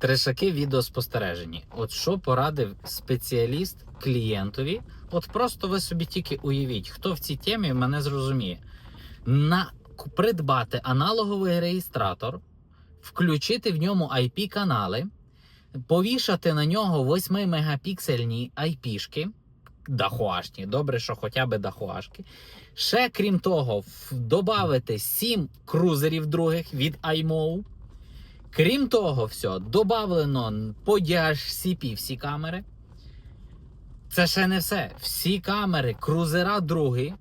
Трешаки відеоспостереження. От що порадив спеціаліст клієнтові? От просто ви собі тільки уявіть, хто в цій темі мене зрозуміє. На придбати аналоговий реєстратор, включити в ньому IP-канали, повішати на нього 8-мегапіксельні IP-шки, дахуашні, добре, що хоча б дахуашки. Ще крім того, додати 7 крузерів других від iMOV. Крім того, все, додавлено по DHCP всі камери. Це ще не все. Всі камери, крузера другі,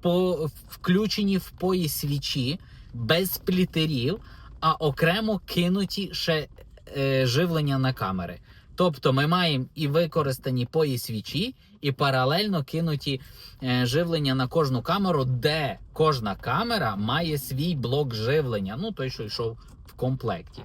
по, включені в пої свічі, без плітерів, а окремо кинуті ще е, живлення на камери. Тобто ми маємо і використані пої свічі, і паралельно кинуті е, живлення на кожну камеру, де кожна камера має свій блок живлення. Ну, той, що йшов в комплекті.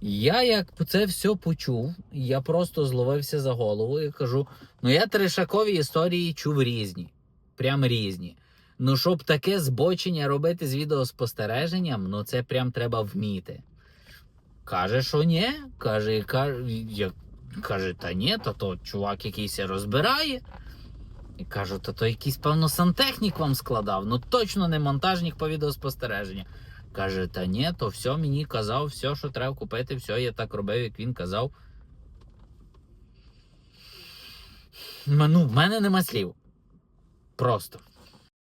Я як це все почув, я просто зловився за голову і кажу: ну я трешакові історії чув різні, прям різні. Ну, щоб таке збочення робити з відеоспостереженням, ну це прям треба вміти. Каже, що ні. Каже, каже, я, каже, та ні, то то чувак якийсь розбирає. І кажу, то то якийсь, певно, сантехнік вам складав. Ну точно не монтажник по відеоспостереженню. Каже, та ні, то все мені казав, все, що треба купити, все, я так робив, як він казав. Ну, в мене нема слів. Просто.